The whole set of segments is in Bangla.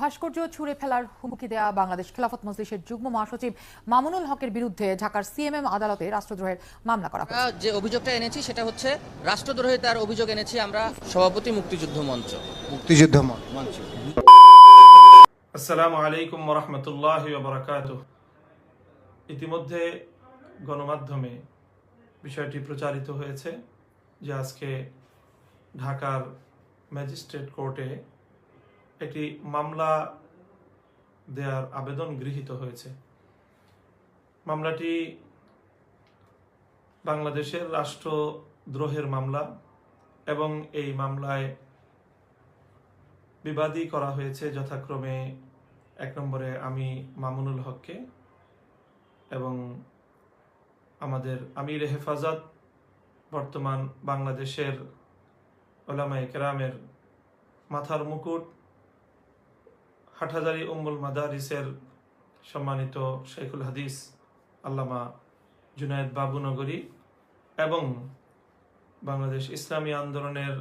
ভাস্কর্য ছুঁড়ে ফেলার হুমকি দেয়া বাংলাদেশ খেলাফত মজলিসের যুগ্ম মহাসচিব মামুনুল হকের বিরুদ্ধে ঢাকার সিএমএম আদালতে রাষ্ট্রদ্রোহের মামলা করা হয়েছে। যে অভিযোগটা এনেছি সেটা হচ্ছে রাষ্ট্রদ্রোহিতার অভিযোগ এনেছি আমরা সভাপতি মুক্তিযুদ্ধ মঞ্চ। মুক্তিযুদ্ধ মঞ্চ। মঞ্চ। আসসালামু আলাইকুম রহমতুল্লাহ বারাকাত ইতিমধ্যে গণমাধ্যমে বিষয়টি প্রচারিত হয়েছে যে আজকে ঢাকার ম্যাজিস্ট্রেট কোর্টে একটি মামলা দেয়ার আবেদন গৃহীত হয়েছে। মামলাটি বাংলাদেশের রাষ্ট্রদ্রোহের মামলা এবং এই মামলায় বিবাদী করা হয়েছে যথাক্রমে এক নম্বরে আমি মামুনুল হককে এবং আমাদের আমির হেফাজত বর্তমান বাংলাদেশের ওলামাই কেরামের মাথার মুকুট হাটহাজারি উম্মুল মাদারিসের সম্মানিত শেখুল হাদিস আল্লামা জুনায়েদ বাবুনগরী এবং বাংলাদেশ ইসলামী আন্দোলনের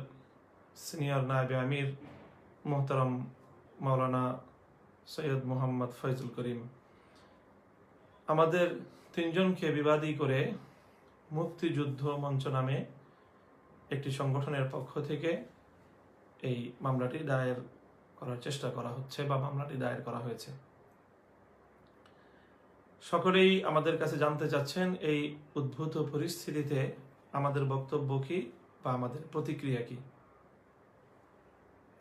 সিনিয়র নায়বে আমির মোহতারম মাওলানা সৈয়দ মোহাম্মদ ফয়জুল করিম। আমাদের তিনজনকে বিবাদী করে মুক্তিযুদ্ধ মঞ্চ নামে একটি সংগঠনের পক্ষ থেকে এই মামলাটি দায়ের করার চেষ্টা করা হচ্ছে বা মামলাটি দায়ের করা হয়েছে। সকলেই আমাদের কাছে জানতে চাচ্ছেন, এই উদ্ভূত পরিস্থিতিতে আমাদের বক্তব্য কি বা আমাদের প্রতিক্রিয়া কি?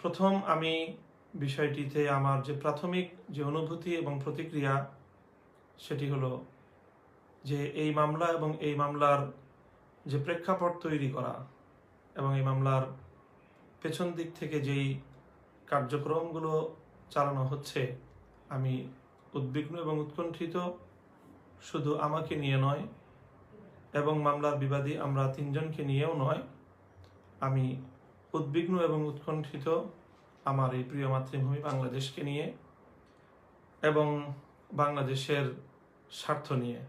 প্রথম আমি বিষয়টিতে আমার যে প্রাথমিক যে অনুভূতি এবং প্রতিক্রিয়া, সেটি হলো যে এই মামলা এবং এই মামলার যে প্রেক্ষাপট তৈরি করা এবং এই মামলার পেছন দিক থেকে যেই কার্যক্রমগুলো চালানো হচ্ছে। আমি উদ্বিগ্ন এবং উৎকণ্ঠিত, শুধু আমাকে নিয়ে নয়, এবং মামলার বিবাদী আমরা তিনজনকে নিয়েও নয়। আমি উদ্বিগ্ন এবং উৎকণ্ঠিত আমার এই প্রিয় মাতৃভূমি বাংলাদেশকে নিয়ে এবং বাংলাদেশের স্বার্থ নিয়ে।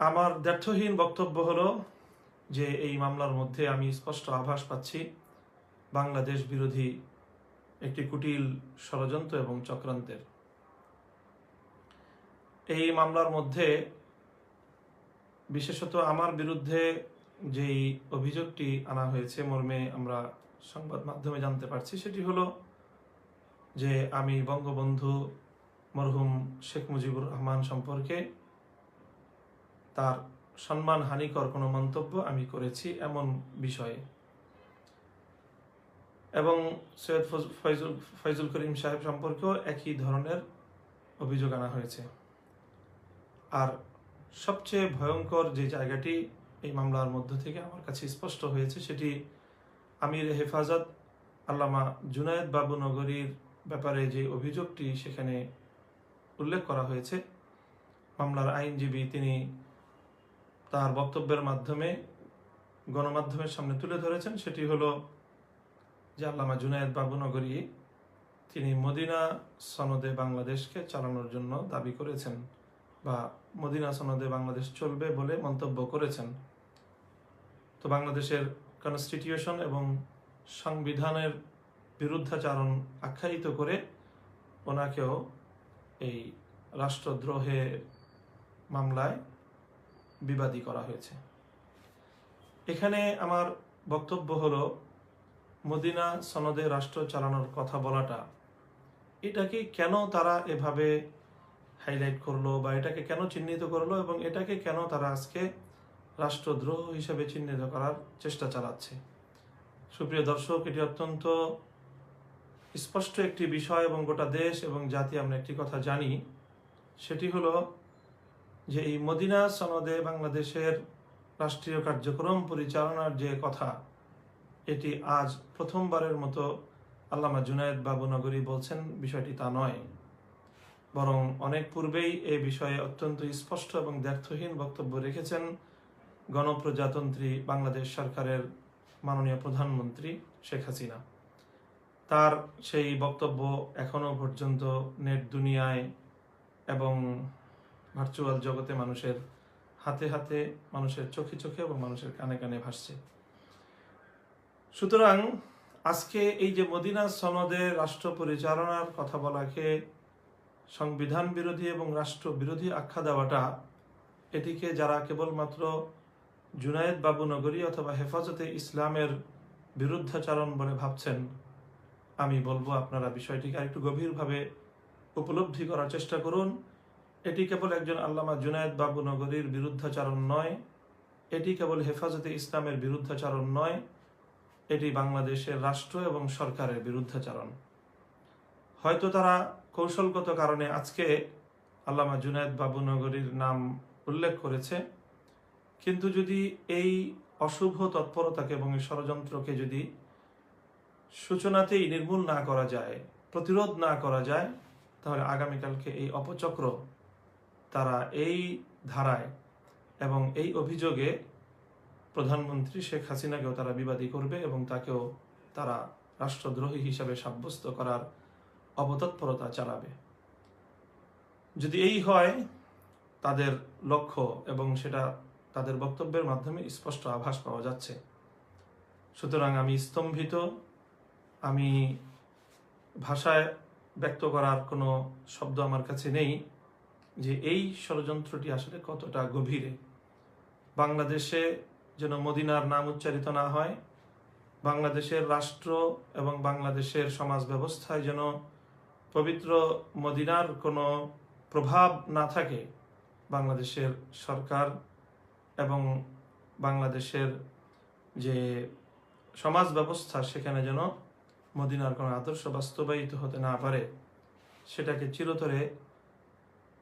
আমার দ্ব্যর্থহীন বক্তব্য হলো যে এই মামলার মধ্যে আমি স্পষ্ট আভাস পাচ্ছি। বাংলাদেশ বিরোধী একটি কুটিল ষড়যন্ত্র এবং চক্রান্তের। এই মামলার মধ্যে বিশেষত আমার বিরুদ্ধে যেই অভিযোগটি আনা হয়েছে, মর্মে আমরা সংবাদ মাধ্যমে জানতে পারছি, সেটি হলো যে আমি বঙ্গবন্ধু মরহুম শেখ মুজিবুর রহমান সম্পর্কে তার সম্মান হানিকর কোনো মন্তব্য আমি করেছি এমন বিষয়ে। এবং সৈয়দ ফয়জুল ফয়জুল করিম সাহেব সম্পর্কেও একই ধরনের অভিযোগ আনা হয়েছে। আর সবচেয়ে ভয়ঙ্কর যে জায়গাটি এই মামলার মধ্য থেকে আমার কাছে স্পষ্ট হয়েছে, সেটি আমির হেফাজত আল্লামা জুনায়েদ বাবু নগরীর ব্যাপারে যে অভিযোগটি সেখানে উল্লেখ করা হয়েছে, মামলার আইনজীবী তিনি তার বক্তব্যের মাধ্যমে গণমাধ্যমের সামনে তুলে ধরেছেন। সেটি হলো যে আল্লামা জুনায়েদ বাবু নগরী, তিনি মদিনা সনদে বাংলাদেশকে চালানোর জন্য দাবি করেছেন বা মদিনা সনদে বাংলাদেশ চলবে বলে মন্তব্য করেছেন। তো বাংলাদেশের কনস্টিটিউশন এবং সংবিধানের বিরুদ্ধাচারণ আখ্যায়িত করে ওনাকেও এই রাষ্ট্রদ্রোহের মামলায় বিবাদী করা হয়েছে। এখানে আমার বক্তব্য হলো মদিনা সনদে রাষ্ট্র চালানোর কথা বলাটা, এটাকে কেন তারা এভাবে হাইলাইট করল বা এটাকে কেন চিহ্নিত করল এবং এটাকে কেন তারা আজকে রাষ্ট্রদ্রোহ হিসেবে চিহ্নিত করার চেষ্টা চালাচ্ছে? সুপ্রিয় দর্শক, এটি অত্যন্ত স্পষ্ট একটি বিষয় এবং গোটা দেশ এবং জাতি আমরা একটি কথা জানি। সেটি হলো যে এই মদিনা সনদে বাংলাদেশের রাষ্ট্রীয় কার্যক্রম পরিচালনার যে কথা এটি আজ প্রথমবারের মতো আল্লামা জুনায়েদ বাবু নগরী বলছেন, বিষয়টি তা নয়। বরং অনেক পূর্বেই এ বিষয়ে অত্যন্ত স্পষ্ট এবং দ্ব্যর্থহীন বক্তব্য রেখেছেন গণপ্রজাতন্ত্রী বাংলাদেশ সরকারের মাননীয় প্রধানমন্ত্রী শেখ হাসিনা। তার সেই বক্তব্য এখনও পর্যন্ত নেট দুনিয়ায় এবং ভার্চুয়াল জগতে মানুষের হাতে হাতে, মানুষের চোখে চোখে এবং মানুষের কানে কানে ভাসছে। সুতরাং আজকে এই যে মদিনা সনদে রাষ্ট্র পরিচালনার কথা বলাকে সংবিধান বিরোধী এবং রাষ্ট্র বিরোধী আখ্যা দেওয়াটা, এটিকে যারা কেবলমাত্র জুনায়েদ বাবু নগরী অথবা হেফাজতে ইসলামের বিরুদ্ধাচারণ বলে ভাবছেন, আমি বলব আপনারা বিষয়টিকে আরেকটু গভীরভাবে উপলব্ধি করার চেষ্টা করুন। এটি কেবল একজন আল্লামা জুনায়েদ বাবু নগরীর বিরুদ্ধাচারণ নয়, এটি কেবল হেফাজতে ইসলামের বিরুদ্ধাচারণ নয় এটি বাংলাদেশের রাষ্ট্র এবং সরকারের বিরুদ্ধাচারণ। হয়তো তারা কৌশলগত কারণে আজকে আল্লামা জুনায়েদ বাবু নগরীর নাম উল্লেখ করেছে, কিন্তু যদি এই অশুভ তৎপরতাকে এবং এই ষড়যন্ত্রকে যদি সূচনাতেই নির্মূল না করা যায়, প্রতিরোধ না করা যায়, তাহলে আগামীকালকে এই অপচক্র তারা এই ধারায় এবং এই অভিযোগে প্রধানমন্ত্রী শেখ হাসিনাকেও তারা বিবাদী করবে এবং তাকেও তারা রাষ্ট্রদ্রোহী হিসাবে সাব্যস্ত করার অপতৎপরতা চালাবে। যদি এই হয়, তাদের লক্ষ্য এবং সেটা তাদের বক্তব্যের মাধ্যমে স্পষ্ট আভাস পাওয়া যাচ্ছে। সুতরাং আমি স্তম্ভিত, আমি ভাষায় ব্যক্ত করার কোনো শব্দ আমার কাছে নেই যে এই ষড়যন্ত্রটি আসলে কতটা গভীরে। বাংলাদেশে যেন মদিনার নাম উচ্চারিত না হয়। বাংলাদেশের রাষ্ট্র এবং বাংলাদেশের সমাজ ব্যবস্থায় যেন পবিত্র মদিনার কোনো প্রভাব না থাকে বাংলাদেশের সরকার এবং বাংলাদেশের যে সমাজ ব্যবস্থা, সেখানে যেন মদিনার কোনো আদর্শ বাস্তবায়িত হতে না পারে, সেটাকে চিরতরে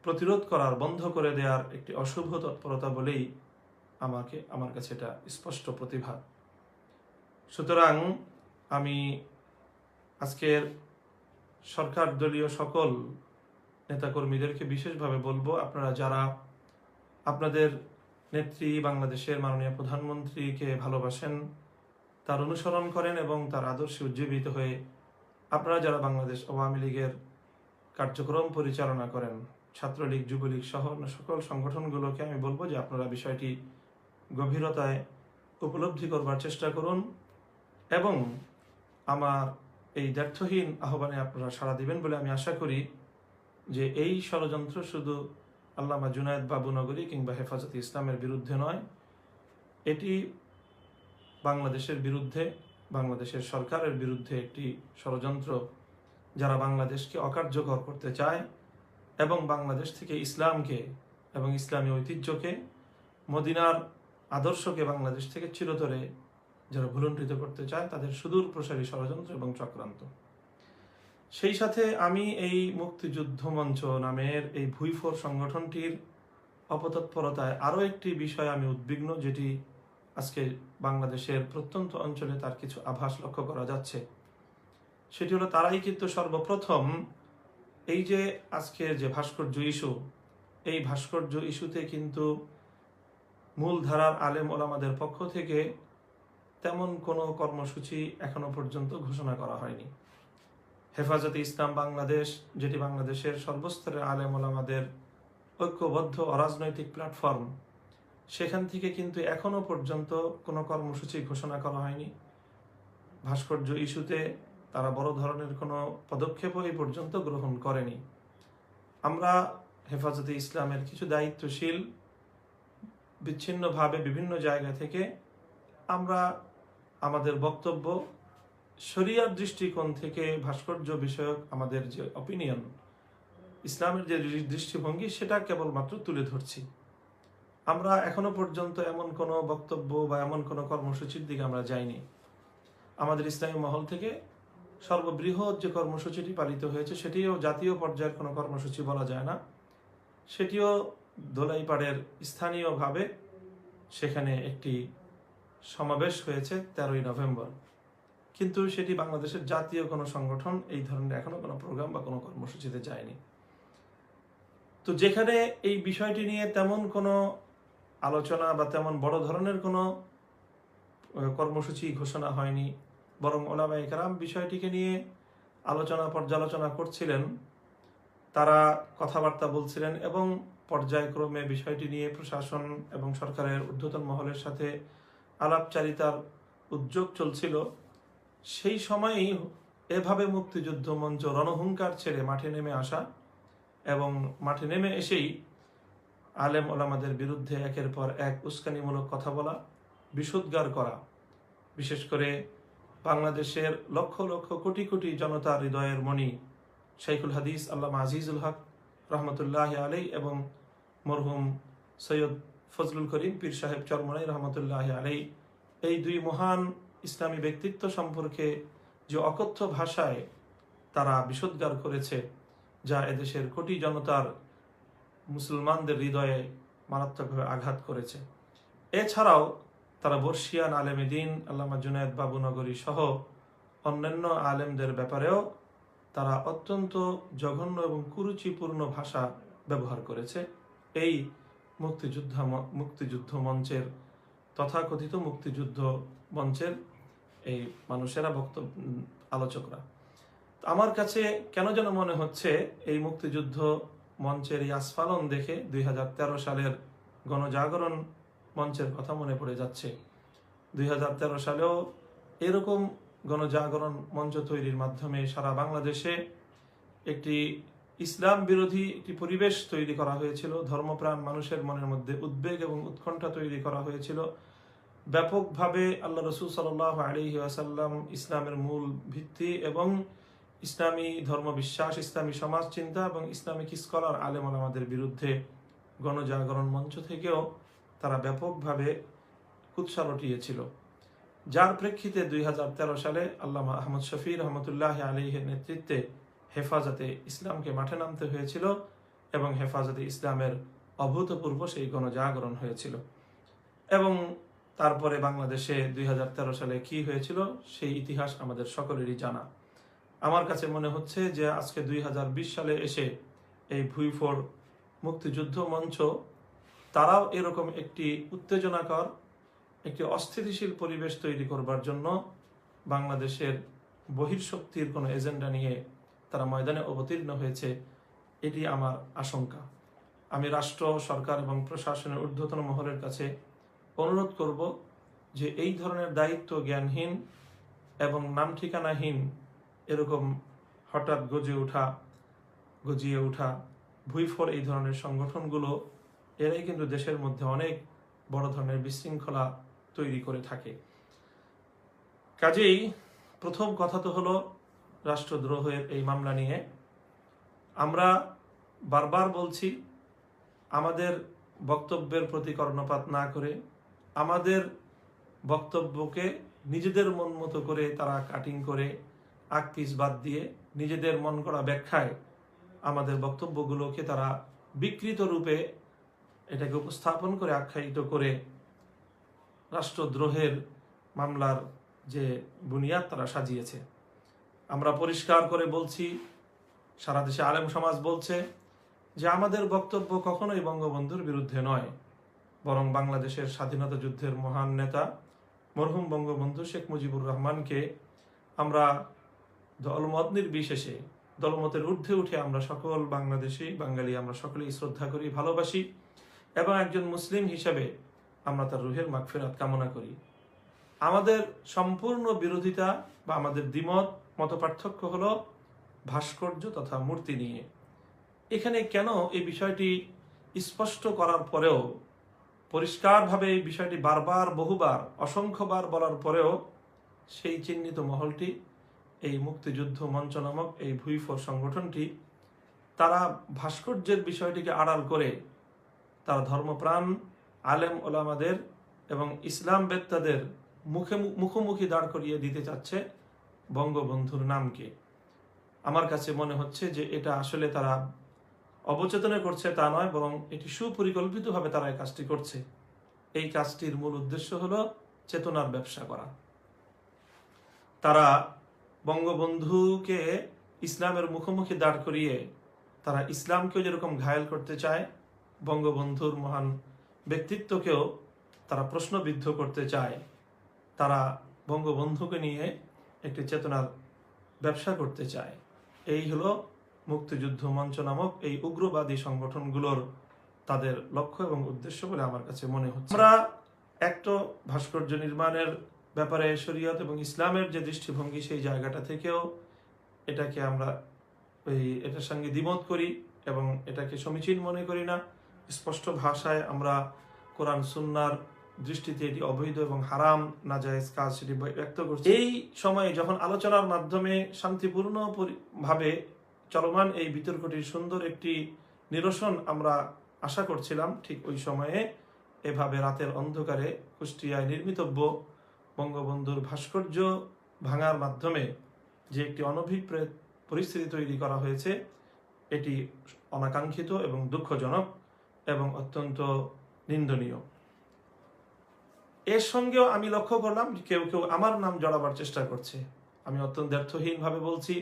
প্রতিরোধ করার, বন্ধ করে দেওয়ার একটি অশুভ তৎপরতা বলেই আমাকে, আমার কাছে এটা স্পষ্ট প্রতিভা। সুতরাং আমি আজকের সরকার দলীয় সকল নেতাকর্মীদেরকে বিশেষভাবে বলব, আপনারা যারা আপনাদের নেত্রী বাংলাদেশের মাননীয় প্রধানমন্ত্রীকে ভালোবাসেন, তার অনুসরণ করেন এবং তার আদর্শে উজ্জীবিত হয়ে আপনারা যারা বাংলাদেশ আওয়ামী লীগের কার্যক্রম পরিচালনা করেন, ছাত্রলীগ, যুবলীগ সহ সকল সংগঠনগুলোকে আমি বলব যে আপনারা বিষয়টি গভীরতায় উপলব্ধি করবার চেষ্টা করুন এবং আমার এই দ্ব্যর্থহীন আহ্বানে আপনারা সাড়া দিবেন বলে আমি আশা করি যে এই ষড়যন্ত্র শুধু আল্লামা জুনায়েদ বাবু নগরী কিংবা হেফাজতে ইসলামের বিরুদ্ধে নয়, এটি বাংলাদেশের বিরুদ্ধে, বাংলাদেশের সরকারের বিরুদ্ধে একটি ষড়যন্ত্র যারা বাংলাদেশকে অকার্যকর করতে চায় এবং বাংলাদেশ থেকে ইসলামকে এবং ইসলামী ঐতিহ্যকে মদিনার আদর্শকে বাংলাদেশ থেকে চিরতরে যারা ভুলণ্ঠিত করতে চায়, তাদের সুদূর প্রসারী ষড়যন্ত্র এবং চক্রান্ত। সেই সাথে আমি এই মুক্তিযুদ্ধ মঞ্চ নামের এই ভুইফোর সংগঠনটির অপতৎপরতায় আরও একটি বিষয় আমি উদ্বিগ্ন, যেটি আজকে বাংলাদেশের প্রত্যন্ত অঞ্চলে তার কিছু আভাস লক্ষ্য করা যাচ্ছে। সেটি হলো, তারাই কিন্তু সর্বপ্রথম এই যে আজকের যে ভাস্কর্য ইস্যু, এই ভাস্কর্য ইস্যুতে কিন্তু মূলধারার আলেম ওলামাদের পক্ষ থেকে তেমন কোনো কর্মসূচি এখনও পর্যন্ত ঘোষণা করা হয়নি। হেফাজতে ইসলাম বাংলাদেশ, যেটি বাংলাদেশের সর্বস্তরের আলেম ওলামাদের ঐক্যবদ্ধ অরাজনৈতিক প্ল্যাটফর্ম, সেখান থেকে কিন্তু এখনও পর্যন্ত কোনো কর্মসূচি ঘোষণা করা হয়নি। ভাস্কর্য ইস্যুতে তারা বড় ধরনের কোনো পদক্ষেপও এই পর্যন্ত গ্রহণ করেনি। আমরা হেফাজতে ইসলামের কিছু দায়িত্বশীল বিচ্ছিন্নভাবে বিভিন্ন জায়গা থেকে আমরা আমাদের বক্তব্য, শরিয়ার দৃষ্টিকোণ থেকে ভাস্কর্য বিষয়ক আমাদের যে অপিনিয়ন ইসলামের যে দৃষ্টিভঙ্গি, সেটা কেবলমাত্র তুলে ধরছি। আমরা এখনও পর্যন্ত এমন কোনো বক্তব্য বা এমন কোনো কর্মসূচির দিকে আমরা যাইনি। আমাদের ইসলামী মহল থেকে সর্ববৃহৎ যে কর্মসূচিটি পালিত হয়েছে, সেটিও জাতীয় পর্যায়ের কোনো কর্মসূচি বলা যায় না। সেটিও দোলাইপাড়ের স্থানীয়ভাবে সেখানে একটি সমাবেশ হয়েছে তেরোই নভেম্বর। কিন্তু সেটি বাংলাদেশের জাতীয় কোনো সংগঠন, এই ধরনের এখনও কোনো প্রোগ্রাম বা কোনো কর্মসূচিতে যায়নি। তো যেখানে এই বিষয়টি নিয়ে তেমন কোনো আলোচনা বা তেমন বড় ধরনের কোনো কর্মসূচি ঘোষণা হয়নি, বরং ওলামা একরাম বিষয়টিকে নিয়ে আলোচনা পর্যালোচনা করছিলেন, তারা কথাবার্তা বলছিলেন এবং পর্যায়ক্রমে বিষয়টি নিয়ে প্রশাসন এবং সরকারের ঊর্ধ্বতন মহলের সাথে আলাপচারিতার উদ্যোগ চলছিল। সেই সময়েই এভাবে মুক্তিযুদ্ধ মঞ্চ রণহুঙ্কার ছেড়ে মাঠে নেমে আসা এবং মাঠে নেমে এসেই আলেম ওলামাদের বিরুদ্ধে একের পর এক উস্কানিমূলক কথা বলা, বিশুদ্গার করা, বিশেষ করে বাংলাদেশের লক্ষ লক্ষ কোটি কোটি জনতার হৃদয়ের মণি শাইখুল হাদিস আল্লাহ আজিজুল হক রহমতুল্লাহ আলী এবং মরহুম সৈয়দ ফজলুল করিম পীর সাহেব চরমনাই রহমতুল্লাহ আলী এই দুই মহান ইসলামী ব্যক্তিত্ব সম্পর্কে যে অকথ্য ভাষায় তারা বিশুদ্গার করেছে, যা এদেশের কোটি জনতার মুসলমানদের হৃদয়ে মারাত্মকভাবে আঘাত করেছে। এছাড়াও তারা বর্ষিয়ান আলেম দিন, আল্লামা জুনায়দ বাবুনগরী সহ অন্যান্য আলেমদের ব্যাপারেও তারা অত্যন্ত জঘন্য এবং কুরুচিপূর্ণ ভাষা ব্যবহার করেছে। এই মুক্তিযুদ্ধ মুক্তিযুদ্ধ মঞ্চের, তথাকথিত মুক্তিযুদ্ধ মঞ্চের এই মানুষেরা বক্তব্য আলোচকরা। আমার কাছে কেন যেন মনে হচ্ছে এই মুক্তিযুদ্ধ মঞ্চের এই আস্ফালন দেখে দুই হাজার তেরো সালের গণজাগরণ মঞ্চের কথা মনে পড়ে যাচ্ছে। দুই হাজার তেরো সালেও এরকম গণজাগরণ মঞ্চ তৈরির মাধ্যমে সারা বাংলাদেশে একটি ইসলাম বিরোধী একটি পরিবেশ তৈরি করা হয়েছিল। ধর্মপ্রাণ মানুষের মনের মধ্যে উদ্বেগ এবং উৎকণ্ঠা তৈরি করা হয়েছিল। ব্যাপকভাবে আল্লাহ রসুল সাল আলী আসাল্লাম ইসলামের মূল ভিত্তি এবং ইসলামী ধর্মবিশ্বাস, ইসলামী সমাজ চিন্তা এবং ইসলামিক স্কলার আলেম আমাদের বিরুদ্ধে গণজাগরণ মঞ্চ থেকেও তারা ব্যাপকভাবে কুৎসা রটিয়েছিল যার প্রেক্ষিতে দুই হাজার তেরো সালে আল্লামা আহমদ শফি রহমতুল্লাহ আলীহের নেতৃত্বে হেফাজতে ইসলামকে মাঠে নামতে হয়েছিল এবং হেফাজতে ইসলামের অভূতপূর্ব সেই গণজাগরণ হয়েছিল। এবং তারপরে বাংলাদেশে দুই হাজার তেরো সালে কি হয়েছিল সেই ইতিহাস আমাদের সকলেরই জানা। আমার কাছে মনে হচ্ছে যে আজকে দুই হাজার বিশ সালে এসে এই ভুইফোর মুক্তিযুদ্ধ মঞ্চ, তারাও এরকম একটি উত্তেজনাকর একটি অস্থিতিশীল পরিবেশ তৈরি করবার জন্য বাংলাদেশের বহির্শক্তির কোনো এজেন্ডা নিয়ে তারা ময়দানে অবতীর্ণ হয়েছে, এটি আমার আশঙ্কা। আমি রাষ্ট্র, সরকার এবং প্রশাসনের ঊর্ধ্বতন মহলের কাছে অনুরোধ করব যে এই ধরনের দায়িত্ব জ্ঞানহীন এবং নাম ঠিকানাহীন এরকম হঠাৎ গজে ওঠা, গজিয়ে ওঠা, ভুইফোর এই ধরনের সংগঠনগুলো, এরাই কিন্তু দেশের মধ্যে অনেক বড় ধরনের বিশৃঙ্খলা তৈরি করে থাকে। কাজেই প্রথম কথা তো হলো রাষ্ট্রদ্রোহের এই মামলা নিয়ে। আমরা বারবার বলছি, আমাদের বক্তব্যের প্রতি কর্ণপাত না করে, আমাদের বক্তব্যকে নিজেদের মন মতো করে তারা কাটিং করে আগ পিস বাদ দিয়ে নিজেদের মন করা ব্যাখ্যায় আমাদের বক্তব্যগুলোকে তারা বিকৃত রূপে এটাকে উপস্থাপন করে, আখ্যায়িত করে রাষ্ট্রদ্রোহের মামলার যে বুনিয়াদ তারা সাজিয়েছে। আমরা পরিষ্কার করে বলছি, সারা দেশে আলেম সমাজ বলছে যে আমাদের বক্তব্য কখনোই বঙ্গবন্ধুর বিরুদ্ধে নয়। বরং বাংলাদেশের স্বাধীনতা যুদ্ধের মহান নেতা মরহুম বঙ্গবন্ধু শেখ মুজিবুর রহমানকে আমরা দলমত নির্বিশেষে, দলমতের ঊর্ধ্বে উঠে আমরা সকল বাংলাদেশি বাঙালি আমরা সকলেই শ্রদ্ধা করি, ভালোবাসি এবং একজন মুসলিম হিসাবে আমরা তার রুহের মাগফিরাত কামনা করি। আমাদের সম্পূর্ণ বিরোধিতা বা আমাদের দ্বিমত মত পার্থক্য হলো ভাস্কর্য তথা মূর্তি নিয়ে। এখানে কেন এই বিষয়টি স্পষ্ট করার পরেও, পরিষ্কারভাবে এই বিষয়টি বারবার, বহুবার, অসংখ্যবার বলার পরেও সেই চিহ্নিত মহলটি, এই মুক্তিযুদ্ধ মঞ্চ নামক এই ভুইফোর সংগঠনটি, তারা ভাস্কর্যের বিষয়টিকে আড়াল করে তারা ধর্মপ্রাণ আলেম ওলামাদের এবং ইসলাম বেত্তাদের মুখে মুখোমুখি দাঁড় করিয়ে দিতে চাচ্ছে বঙ্গবন্ধুর নামকে। আমার কাছে মনে হচ্ছে যে এটা আসলে তারা অবচেতনে করছে তা নয়, বরং এটি সুপরিকল্পিতভাবে তারা এই কাজটি করছে। এই কাজটির মূল উদ্দেশ্য হলো চেতনার ব্যবসা করা। তারা বঙ্গবন্ধুকে ইসলামের মুখোমুখি দাঁড় করিয়ে তারা ইসলামকেও যেরকম ঘায়েল করতে চায়, বঙ্গবন্ধুর মহান ব্যক্তিত্বকেও তারা প্রশ্নবিদ্ধ করতে চায়, তারা বঙ্গবন্ধুকে নিয়ে একটি চেতনার ব্যবসা করতে চায়। এই হলো মুক্তিযুদ্ধ মঞ্চ নামক এই উগ্রবাদী সংগঠনগুলোর তাদের লক্ষ্য এবং উদ্দেশ্য বলে আমার কাছে মনে হচ্ছে। আমরা একটা ভাস্কর্য নির্মাণের ব্যাপারে শরীয়ত এবং ইসলামের যে দৃষ্টিভঙ্গি সেই জায়গাটা থেকেও এটাকে আমরা ওই এটার সঙ্গে দ্বিমত করি এবং এটাকে সমীচীন মনে করি না। স্পষ্ট ভাষায় আমরা কোরআন, সুন্নার দৃষ্টিতে এটি অবৈধ এবং হারাম, নাজায়েজ কাজ সেটি ব্যক্ত করছি। এই সময়ে যখন আলোচনার মাধ্যমে শান্তিপূর্ণ পরি- ভাবে চলমান এই বিতর্কটির সুন্দর একটি নিরসন আমরা আশা করছিলাম, ঠিক ওই সময়ে এভাবে রাতের অন্ধকারে কুষ্টিয়ায় নির্মিতব্য বঙ্গবন্ধুর ভাস্কর্য ভাঙার মাধ্যমে যে একটি অনভিপ্রেত পরিস্থিতি তৈরি করা হয়েছে, এটি অনাকাঙ্ক্ষিত এবং দুঃখজনক। এবং অত্যন্ত নিন্দনীয়। এর সঙ্গেও আমি লক্ষ্য করলাম কেউ কেউ আমার নাম জড়াবার চেষ্টা করছে। আমি অত্যন্ত ব্যর্থহীনভাবে বলছি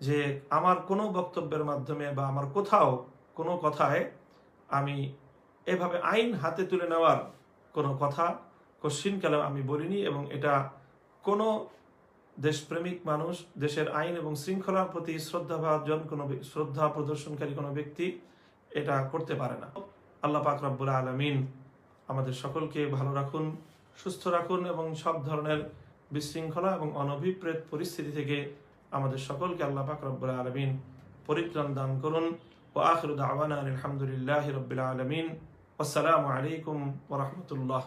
যে আমার কোনো বক্তব্যের মাধ্যমে বা আমার কোথাও কোনো কথায় আমি এভাবে আইন হাতে তুলে নেওয়ার কোনো কথা কশ্চিনকালেও আমি বলিনি এবং এটা কোনো দেশপ্রেমিক মানুষ, দেশের আইন এবং শৃঙ্খলার প্রতি শ্রদ্ধাভাজন কোনো শ্রদ্ধা প্রদর্শনকারী কোনো ব্যক্তি এটা করতে পারে না। আল্লাহ পাক রব্বুল আলমিন আমাদের সকলকে ভালো রাখুন, সুস্থ রাখুন এবং সব ধরনের বিশৃঙ্খলা এবং অনভিপ্রেত পরিস্থিতি থেকে আমাদের সকলকে আল্লাহ পাক রব্বুল আলমিন পরিত্রাণ দান করুন। ও আখরুদ আওয়ানা আলহামদুলিল্লাহ রবিল আলমিন। আসসালামু আলাইকুম ওরহমতুল্লাহ